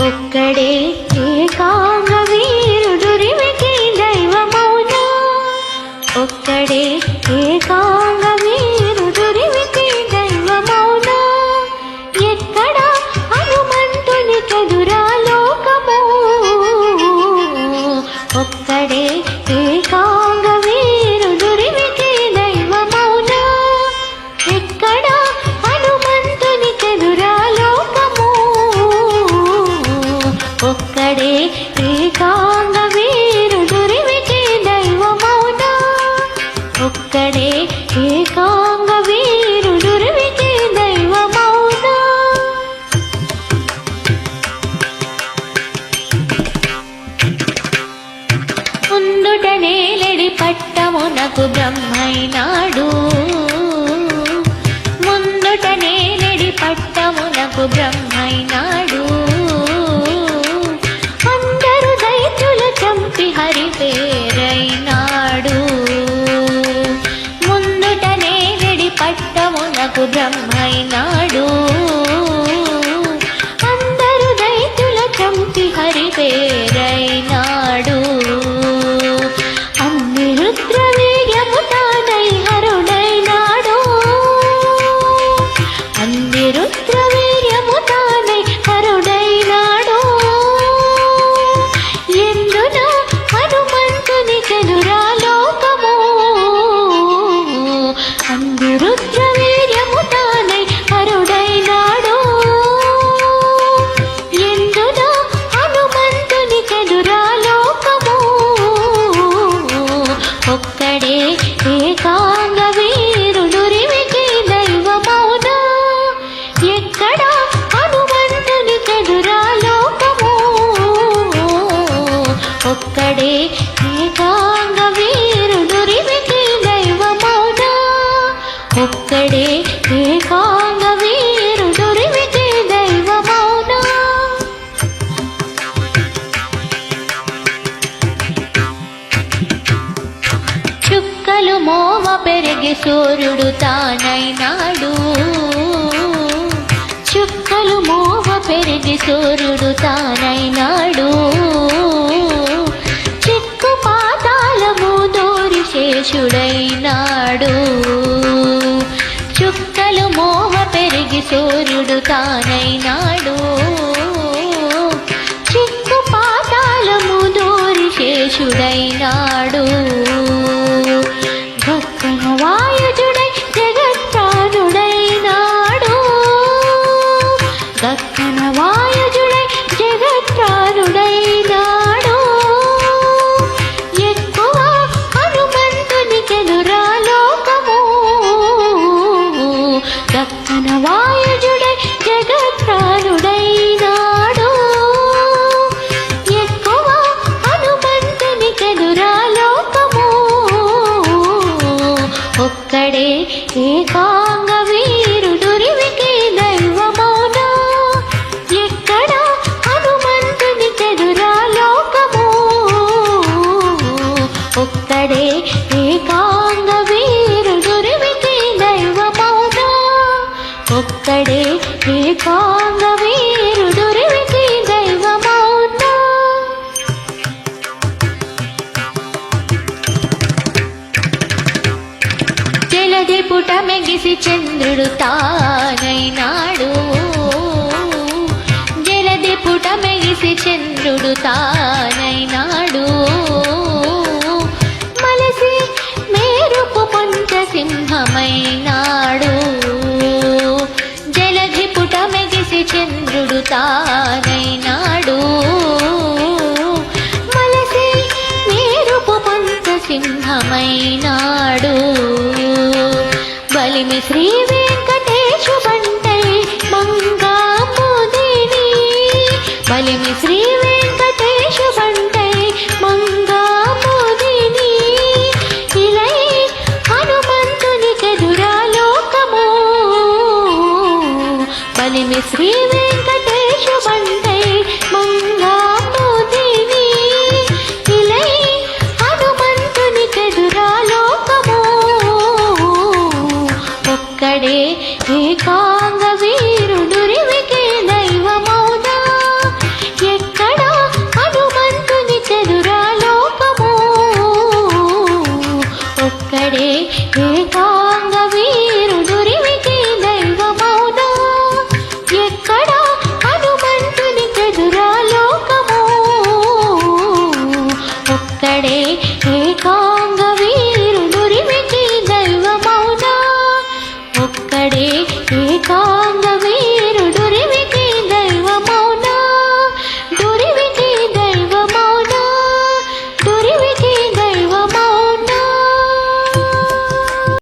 ఒక్కడే ఏకాంగ వీరుడురివికి దైవమౌనా? ఒక్కడే ఏకాంగ వీరుడురివికి దైవమౌనా ముందుట నేలడి పట్టమునకు బ్రహ్మైనాడు. ముందుట నేలడి పట్టమునకు బ్రహ్మైనాడు. బ్రహ్మైనాడు ఏకాంగ వీరుడురివికి దైవమౌనా? ఒక్కడే ఏకాంగ వీరుడురివికి దైవమౌనా? చుక్కలు మోవ పెరిగి సూర్యుడు తానైనాడు. చుక్కలు మోవ పెరిగి సూర్యుడు తానైనాడు. దూరి చుక్కలు మోహ పెరిగి సూర్యుడు తానైనాడు. చిక్కు పాతాళము దూరి శేషుడైనాడు. గక్కన వాయుజుడై జగత్ప్రాణుడైనాడు. గక్కన ఒక్కడే ఏకాంగ వీరుడురివికి దైవమౌనా జలది పుట మెగిసి చంద్రుడు తానైనాడు. జలది పుట మెగిసి చంద్రుడు తానైనాడు. మలసి మేరుపు పొంచ సింహమైనా చంద్రుడు తారైనాడు మలసి మేరుపు పొంచ సింహమైనాడు బలిమి శ్రీ వెంకటేశు బంటై మంగాముదిని బలిమి శ్రీ ఏకాంగ వీరుడురివికి దైవమౌనా? ఎక్కడ హనుమంతుని చెదురా లోకము ఒక్కడే ఏకా